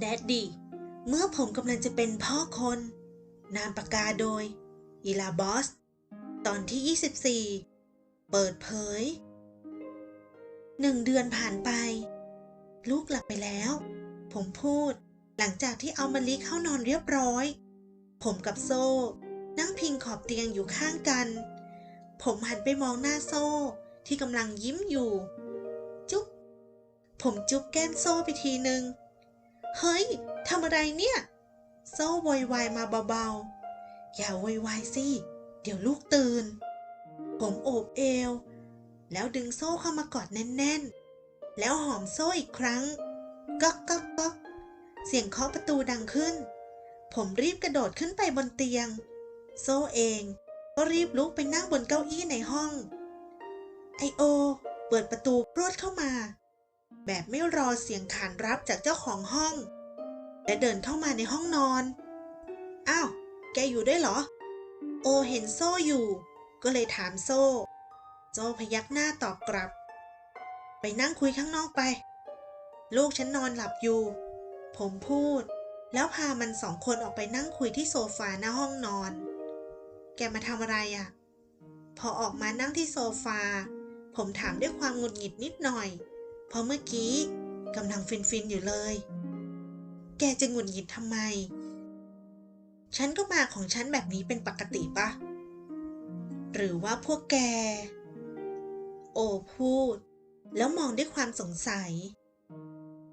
แดดดี้เมื่อผมกำลังจะเป็นพ่อคน นามปากกาโดยอีลาบอส ตอนที่ 24 เปิดเผยหนึ่งเดือนผ่านไป ลูกหลับไปแล้ว ผมพูดหลังจากที่เอามะลิเข้านอนเรียบร้อย ผมกับโซ่ นั่งพิงขอบเตียงอยู่ข้างกัน ผมหันไปมองหน้าโซ่ที่กำลังยิ้มอยู่ จุ๊บผมจุ๊บแก้มโซ่ไปทีหนึ่ง เฮ้ยทำอะไรเนี่ย โซ่โวยวายมาเบาๆ อย่าโวยวายสิ เดี๋ยวลูกตื่น ผมโอบเอว แล้วดึงโซ่เข้ามากอดแน่นๆ แล้วหอมโซ่อีกครั้งก๊อกก๊อกก๊อกเสียงเคาะประตูดังขึ้น ผมรีบกระโดดขึ้นไปบนเตียง โซ่เองก็รีบลุกไปนั่งบนเก้าอี้ในห้อง ไอโอ เปิดประตูพรวดเข้ามา แบบไม่รอเสียงขานรับจากเจ้าของห้อง และเดินเข้ามาในห้องนอน อ้าว แกอยู่ด้วยเหรอ โอเห็นโซ่อยู่ ก็เลยถามโซ่ โซ่พยักหน้าตอบกลับ ไปนั่งคุยข้างนอกไป ลูกฉันนอนหลับอยู่ ผมพูด แล้วพามันสองคนออกไปนั่งคุยที่โซฟาหน้าห้องนอน แกมาทำอะไรอะ่ะ พอออกมานั่งที่โซฟา ผมถามด้วยความหงุดหงิดนิดหน่อย เพราะเมื่อกี้กำลังฟินๆอยู่เลย แกจะหงุดหงิดทำไม ฉันก็มาของฉันแบบนี้เป็นปกติปะ หรือว่าพวกแก โอพูด แล้วมองด้วยความสงสัย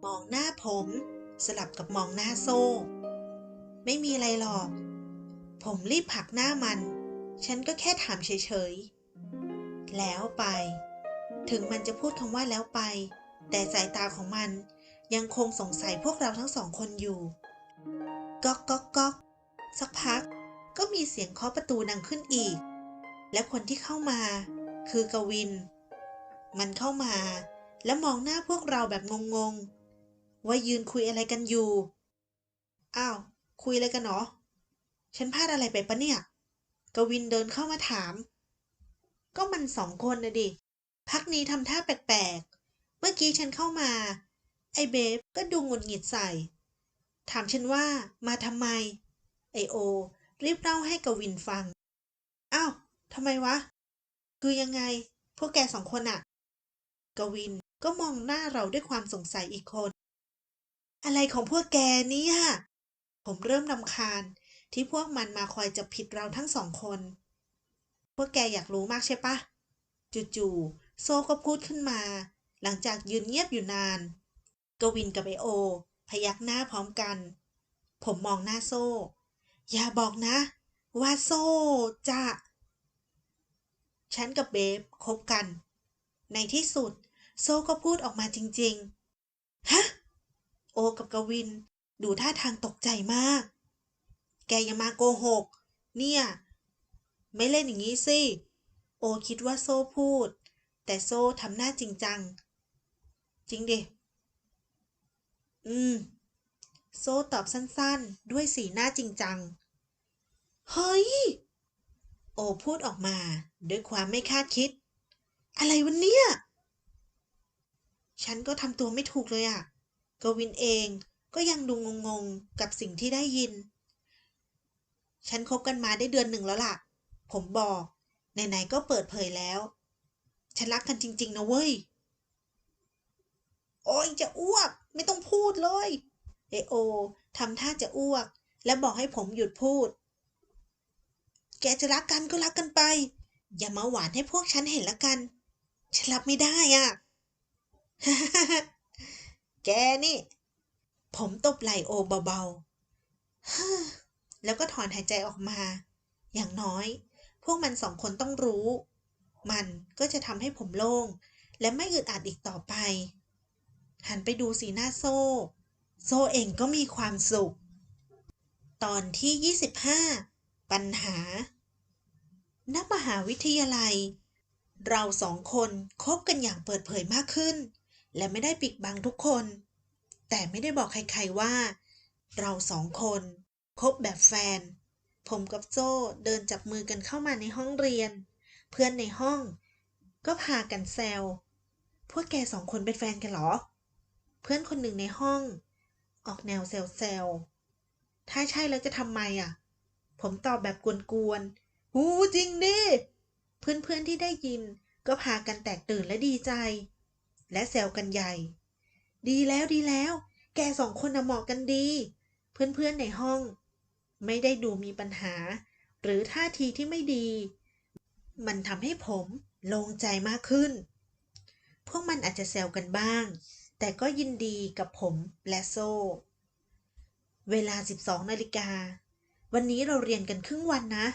มองหน้าผมสลับกับมองหน้าโซ่ ไม่มีอะไรหรอก ผมรีบผลักหน้ามัน ฉันก็แค่ถามเฉยๆ แล้วไป ถึงมันจะพูดคำว่าแล้วไป แต่สายตาของมันยังคงสงสัยพวกเราทั้งสองคนอยู่ ก๊อกก๊อกก๊อกสักพักก็มีเสียงเคาะประตูดังขึ้นอีก และคนที่เข้ามา คือกวิน มันเข้ามา แล้วมองหน้าพวกเราแบบงงๆ ว่ายืนคุยอะไรกันอยู่ อ้าว คุยอะไรกันหรอฉันพลาดอะไรไปปะเนี่ย กวินเดินเข้ามาถาม ก็มันสองคนนะดิ พักนี้ทำท่าแปลก เมื่อกี้ฉันเข้ามา ไอ้เบฟก็ดูงุดหงิดใส่ ถามฉันว่ามาทำไม ไอโอ รีบเล่าให้กวินฟัง อ้าวทำไมวะ คือยังไง พวกแกสองคนอะกวินก็มองหน้าเราด้วยความสงสัยอีกคน อะไรของพวกแกเนี่ยผมเริ่มรำคาญที่พวกมันมาคอยจับผิดเราทั้งสองคน พวกแกอยากรู้มากใช่ปะ จู่ๆโซก็พูดขึ้นมา หลังจากยืนเงียบอยู่นาน กวินกับไอโอ พยักหน้าพร้อมกัน ผมมองหน้าโซ่ อย่าบอกนะ ว่าโซ่จะฉันกับเบฟคบกัน ในที่สุด โซ่ก็พูดออกมาจริง ๆ ฮะ โอกับกวิน ดูท่าทางตกใจมาก แกอย่ามาโกหก เนี่ย ไม่เล่นอย่างนี้สิ โอคิดว่าโซ่พูด แต่โซ่ทำหน้าจริงจัง จริงดิ อืม โซ่ตอบสั้นๆ ด้วยสีหน้าจริงจัง เฮ้ย โอพูดออกมาด้วยความไม่คาดคิด อะไรวันเนี้ย ฉันก็ทำตัวไม่ถูกเลยอะ่ะกวินเองก็ยังดูงงๆ กับสิ่งที่ได้ยิน ฉันคบกันมาได้เดือนหนึ่งแล้วล่ะ ผมบอก ไหนๆ ก็เปิดเผยแล้ว ฉันรักกันจริง ๆ นะเว้ย โอ้ยจะอ้วก ไม่ต้องพูดเลยเอโอทำท่าจะอ้วก และบอกให้ผมหยุดพูด แกจะรักกันก็รักกันไป อย่ามาหวานให้พวกฉันเห็นละกัน ฉันรับไม่ได้อะ แกนี่ ผมตบไหลโอเบาๆ แล้วก็ถอนหายใจออกมา อย่างน้อย พวกมันสองคนต้องรู้ มันก็จะทำให้ผมโล่ง และไม่อึดอัดอีกต่อไป หันไปดูสีหน้าโซ่ โซ่เองก็มีความสุข ตอนที่ 25 ปัญหา ณ มหาวิทยาลัย เราสองคนคบกันอย่างเปิดเผยมากขึ้น และไม่ได้ปิดบังทุกคน แต่ไม่ได้บอกใครๆว่า เราสองคนคบแบบแฟน ผมกับโจ้เดินจับมือกันเข้ามาในห้องเรียน เพื่อนในห้องก็พากันแซว พวกแกสองคนเป็นแฟนกันเหรอ เพื่อนคนหนึ่งในห้อง ออกแนวเซลๆถ้าใช่แล้วจะทำไมอะ ผมตอบแบบกวนๆหูจริงดิ เพื่อนๆที่ได้ยินก็พากันแตกตื่นและดีใจ และแซวกันใหญ่ ดีแล้วดีแล้ว แกสองคนเหมาะกันดี เพื่อนๆในห้อง ไม่ได้ดูมีปัญหา หรือท่าทีที่ไม่ดี มันทำให้ผมโล่งใจมากขึ้น พวกมันอาจจะแซวกันบ้าง แต่ก็ยินดีกับผมและโซ่ เวลา 12 นาฬิกา วันนี้เราเรียนกันครึ่งวันนะ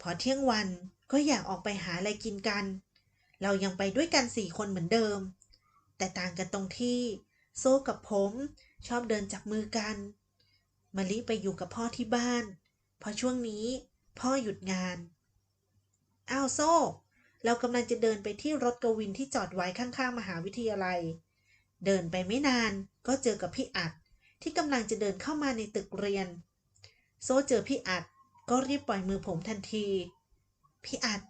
พอเที่ยงวันก็อยากออกไปหาอะไรกินกัน เรายังไปด้วยกันสี่คนเหมือนเดิม แต่ต่างกันตรงที่ โซ่กับผมชอบเดินจับมือกันมาลิไปอยู่กับพ่อที่บ้านพราะช่วงนี้พ่อหยุดงาน อ้าวโซ่ เรากำลังจะเดินไปที่รถกวินที่จอดไว้ข้างๆ มหาวิทยาลัย เดินไปไม่นานก็เจอกับพี่อัดที่กำลังจะเดินเข้ามาในตึกเรียน โซ่เจอพี่อัดก็รีบปล่อยมือผมทันที พี่อัด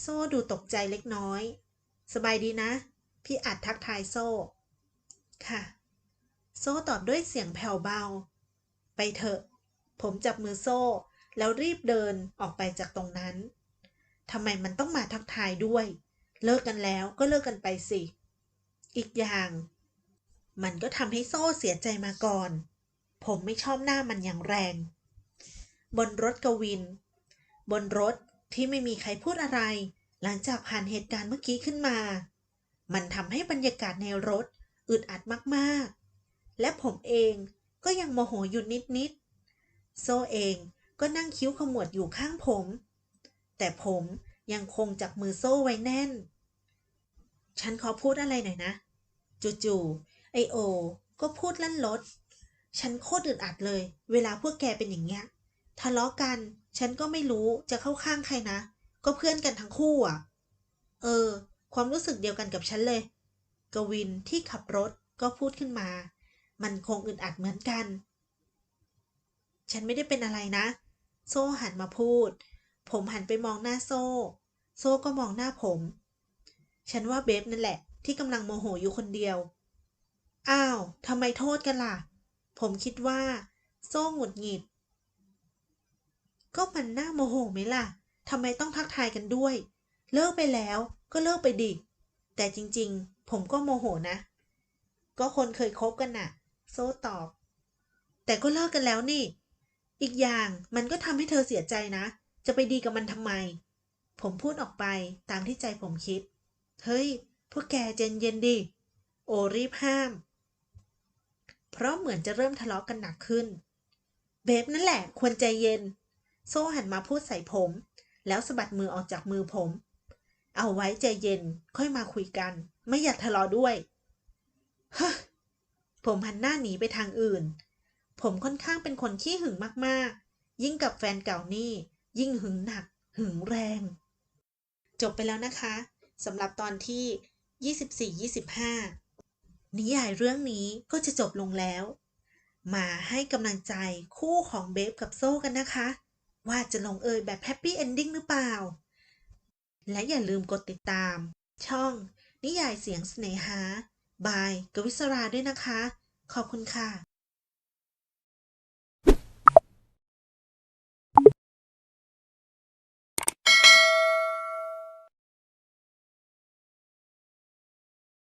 โซ่ดูตกใจเล็กน้อย สบายดีนะ พี่อัดทักทายโซ่ ค่ะ โซ่ตอบด้วยเสียงแผ่วเบา ไปเถอะ ผมจับมือโซ่ แล้วรีบเดินออกไปจากตรงนั้นทำไมมันต้องมาทักทายด้วย เลิกกันแล้วก็เลิกกันไปสิ อีกอย่าง มันก็ทำให้โซ่เสียใจมาก่อน ผมไม่ชอบหน้ามันอย่างแรง บนรถกวิน บนรถที่ไม่มีใครพูดอะไร หลังจากผ่านเหตุการณ์เมื่อกี้ขึ้นมา มันทำให้บรรยากาศในรถอึดอัดมากๆ และผมเองก็ยังโมโหอยู่นิดๆ โซ่เองก็นั่งคิ้วขมวดอยู่ข้างผม แต่ผมยังคงจับมือโซ่ไว้แน่น ฉันขอพูดอะไรหน่อยนะ จู่ๆไอโอ ก็พูดลั่นรถฉันโคตรอึดอัดเลย เวลาพวกแกเป็นอย่างเงี้ย ทะเลาะกัน ฉันก็ไม่รู้จะเข้าข้างใครนะ ก็เพื่อนกันทั้งคู่อะ เออ ความรู้สึกเดียวกันกับฉันเลย กวินที่ขับรถก็พูดขึ้นมา มันคงอึดอัดเหมือนกัน ฉันไม่ได้เป็นอะไรนะ โซ่หันมาพูด ผมหันไปมองหน้าโซ่ โซ่ก็มองหน้าผม ฉันว่าเบฟนั่นแหละ ที่กำลังโมโหอยู่คนเดียว อ้าวทำไมโทษกันล่ะ ผมคิดว่า โซ่หงุดหงิด ก็มันน่าโมโหไหมล่ะทำไมต้องทักทายกันด้วย เลิกไปแล้วก็เลิกไปดิ แต่จริงๆ ผมก็โมโหนะ ก็คนเคยคบกันน่ะ โซ่ตอบ แต่ก็เลิกกันแล้วนี่ อีกอย่างมันก็ทำให้เธอเสียใจนะ จะไปดีกับมันทำไม ผมพูดออกไปตามที่ใจผมคิด เฮ้ย พวกแกเจนเย็นดิโอรีบห้าม เพราะเหมือนจะเริ่มทะเลาะกันหนักขึ้น เบฟนั่นแหละควรใจเย็น โซ่หันมาพูดใส่ผม แล้วสะบัดมือออกจากมือผม เอาไว้ใจเย็นค่อยมาคุยกัน ไม่อยากทะเลาะด้วยฮผมหันหน้าหนีไปทางอื่น ผมค่อนข้างเป็นคนขี้หึงมากๆ ยิ่งกับแฟนเก่านี่ ยิ่งหึงหนัก หึงแรง จบไปแล้วนะคะสำหรับตอนที่ 24-25 นิยายเรื่องนี้ก็จะจบลงแล้ว มาให้กำลังใจคู่ของเบฟกับโซ่กันนะคะ ว่าจะลงเอยแบบแฮปปี้เอนดิ้งหรือเปล่า และอย่าลืมกดติดตาม ช่อง นิยายเสียงสเสน่หา บายกวิศราด้วยนะคะ ขอบคุณค่ะ